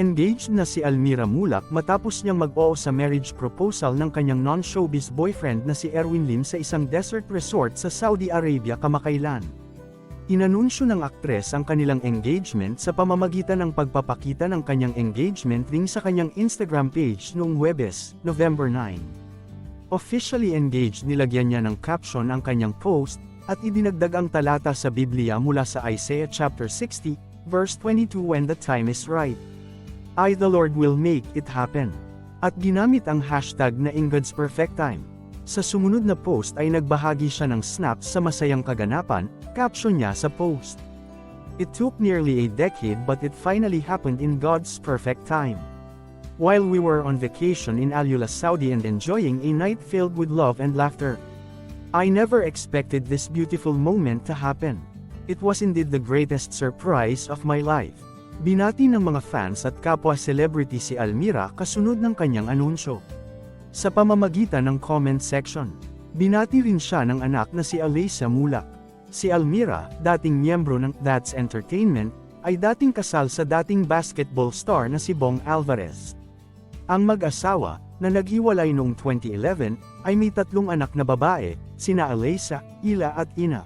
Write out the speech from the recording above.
Engaged na si Almira Mulak matapos niyang mag-oo sa marriage proposal ng kanyang non-showbiz boyfriend na si Erwin Lim sa isang desert resort sa Saudi Arabia kamakailan. Inanunsyo ng aktres ang kanilang engagement sa pamamagitan ng pagpapakita ng kanyang engagement ring sa kanyang Instagram page noong Huwebes, November 9. Officially engaged nilagyan niya ng caption ang kanyang post, at idinagdag ang talata sa Biblia mula sa Isaiah chapter 60, verse 22 when the time is right. I the Lord will make it happen. At ginamit ang hashtag na in God's perfect time. Sa sumunod na post ay nagbahagi siya ng snaps sa masayang kaganapan, caption niya sa post. It took nearly a decade but it finally happened in God's perfect time. While we were on vacation in Alula, Saudi and enjoying a night filled with love and laughter. I never expected this beautiful moment to happen. It was indeed the greatest surprise of my life. Binati ng mga fans at kapwa celebrity si Almira kasunod ng kanyang anunsyo. Sa pamamagitan ng comment section, binati rin siya ng anak na si Alyssa Mulak. Si Almira, dating miyembro ng That's Entertainment, ay dating kasal sa dating basketball star na si Bong Alvarez. Ang mag-asawa, na naghiwalay noong 2011, ay may tatlong anak na babae, sina Alyssa, Ila at Ina.